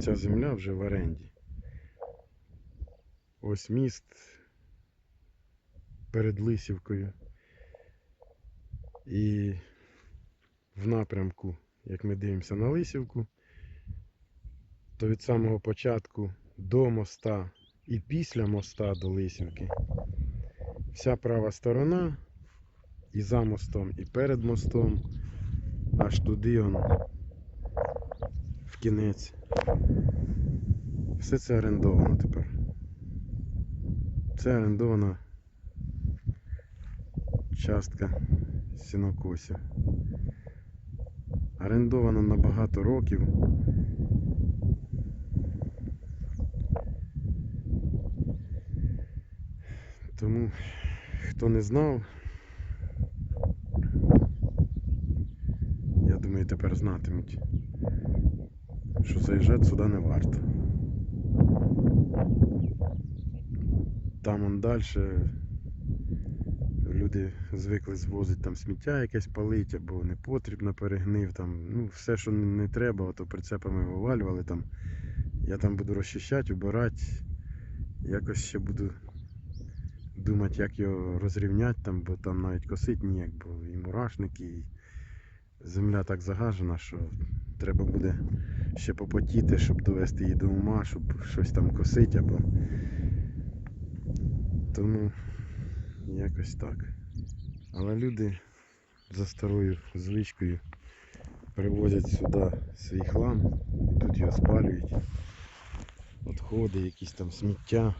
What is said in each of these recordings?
ця земля вже в оренді. Ось міст перед Лисівкою. І в напрямку, як ми дивимося на Лисівку, то від самого початку до моста і після моста до Лисівки вся права сторона і за мостом, і перед мостом, аж туди он в кінець. Все це орендовано тепер. Це орендована частка сінокосів. Орендовано на багато років. Тому хто не знав, я думаю, тепер знатимуть, що заїжджати сюди не варто. Там он далі люди звикли звозити там сміття якесь палить або не потрібно перегнив там. Ну, все, що не треба, то прицепами вивалювали там. Я там буду розчищати, убирати. Якось ще буду думати, як його розрівняти там, бо там навіть косить ніяк, бо і мурашники, і земля так загажена, що треба буде ще попотіти, щоб довести її до ума, щоб щось там косити або. Тому якось так. Але люди за старою звичкою привозять сюди свій хлам, і тут його спалюють. Отходи, якісь там сміття.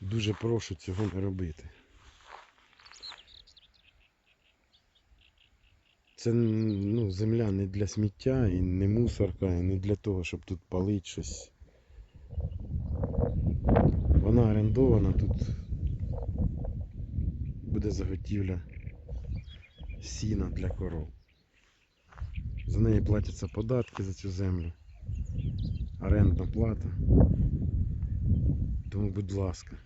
Дуже прошу цього не робити. Це ну, земля не для сміття і не мусорка, і не для того, щоб тут палити щось. Вона орендована, тут буде заготівля сіна для коров. За неї платяться податки за цю землю, орендна плата. Тому, будь ласка,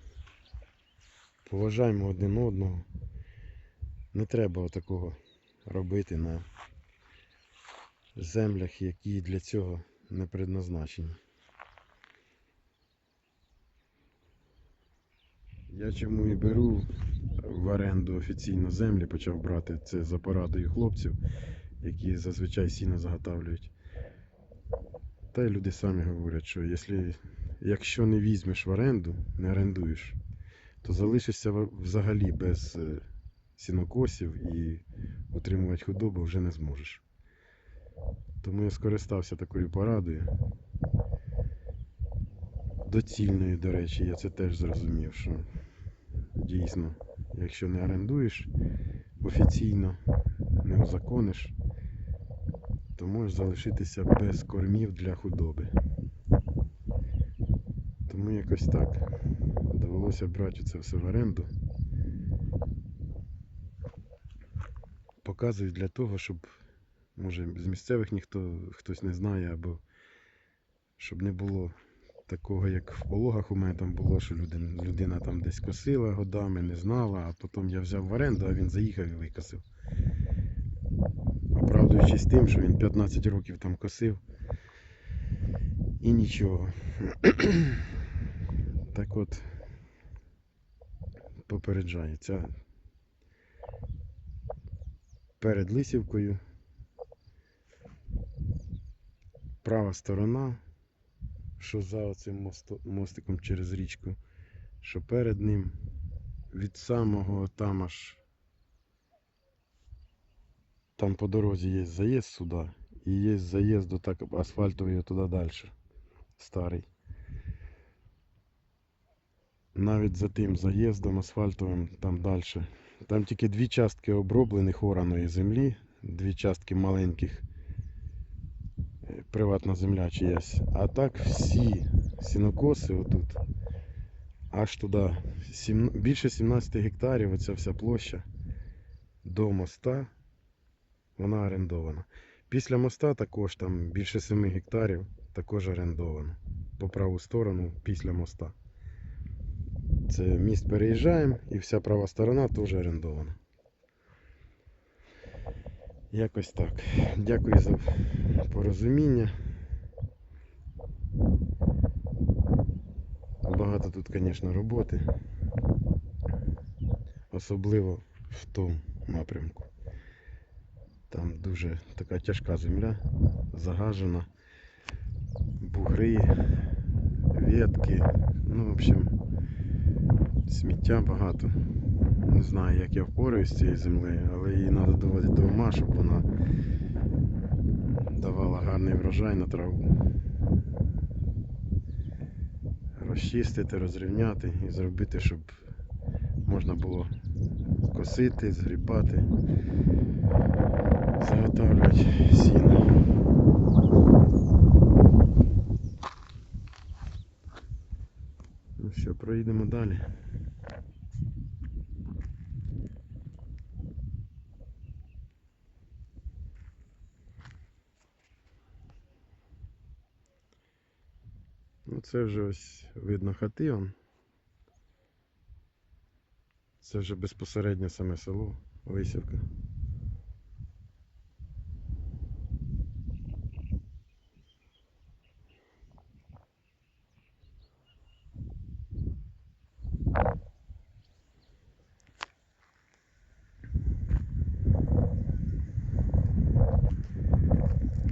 поважаємо один одного. Не треба такого робити на землях, які для цього не предназначені. Я чому і беру в оренду офіційно землі, почав брати це за порадою хлопців, які зазвичай сіно заготавлюють. Та й люди самі говорять, що якщо, якщо не візьмеш в оренду, не орендуєш, то залишишся взагалі без е, сінокосів і утримувати худобу вже не зможеш. Тому я скористався такою порадою. Доцільною, до речі, я це теж зрозумів, що дійсно, якщо не орендуєш офіційно, не узакониш, то можеш залишитися без кормів для худоби. Тому якось так. Довелося брати це все в оренду. Показую для того, щоб, може, з місцевих ніхто хтось не знає, або щоб не було такого, як в пологах у мене там було, що людина, людина там десь косила годами, не знала, а потім я взяв в оренду, а він заїхав і викосив. Оправдуючись тим, що він 15 років там косив і нічого. так от попереджаю, ця перед Лисівкою права сторона що за оцим мостиком через річку, що перед ним від самого там аж там по дорозі є заїзд сюди і є заїзд до так асфальтовий туди далі. Старий. Навіть за тим заїздом асфальтовим там далі. Там тільки дві частки оброблених ораної землі, дві частки маленьких е, приватна земля чиясь. А так всі сінокоси отут. Аж туди. Більше 17 гектарів оця вся площа до моста. Вона орендована. Після моста також там більше 7 гектарів також орендовано. По праву сторону після моста. Це міст переїжджаємо і вся права сторона теж орендована. Якось так. Дякую за порозуміння. Багато тут, звісно, роботи. Особливо в тому напрямку. Там дуже така тяжка земля, загажена, бугри, ветки. Ну, в общем, сміття багато. Не знаю, як я впораюсь з цією землею, але її треба доводити до ума, щоб вона давала гарний врожай на траву. Розчистити, розрівняти і зробити, щоб можна було косити, згрібати, заготавлювати сіно. Ну що, проїдемо далі. Ну це вже ось видно хати он. Це вже безпосередньо саме село, висівка.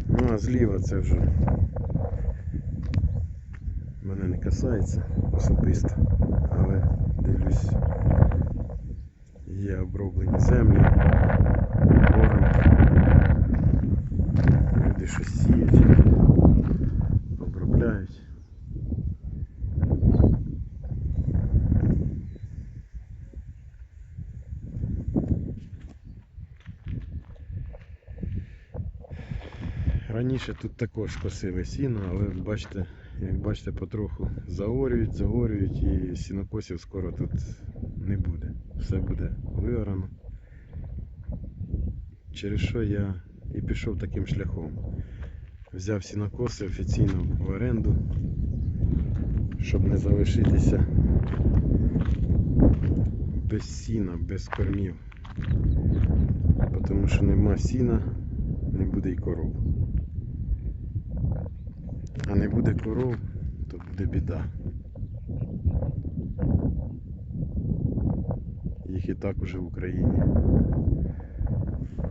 Ну а зліва це вже мене не касається особисто, але дивлюсь, є оброблені землі, оранки, люди щось сіють, Раніше тут також косили сіно, але бачите, як бачите, потроху заорюють, загорюють і сінокосів скоро тут не буде. Все буде виорано. Через що я і пішов таким шляхом. Взяв сінокоси офіційно в оренду, щоб не залишитися без сіна, без кормів. Тому що нема сіна, не буде й коров. А не буде коров, то буде біда. Їх і так уже в Україні.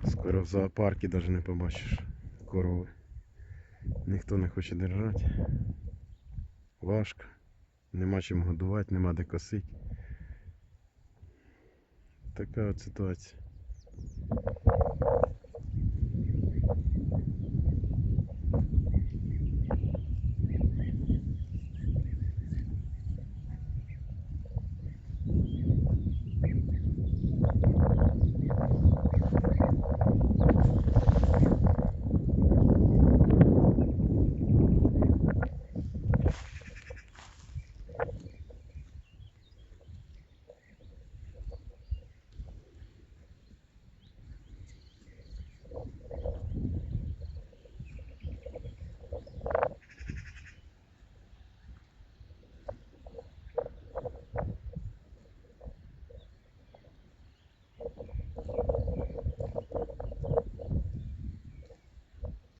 Скоро в зоопаркі навіть не побачиш корови. Ніхто не хоче держати. Важко. Нема чим годувати, нема де косити. Така от ситуація.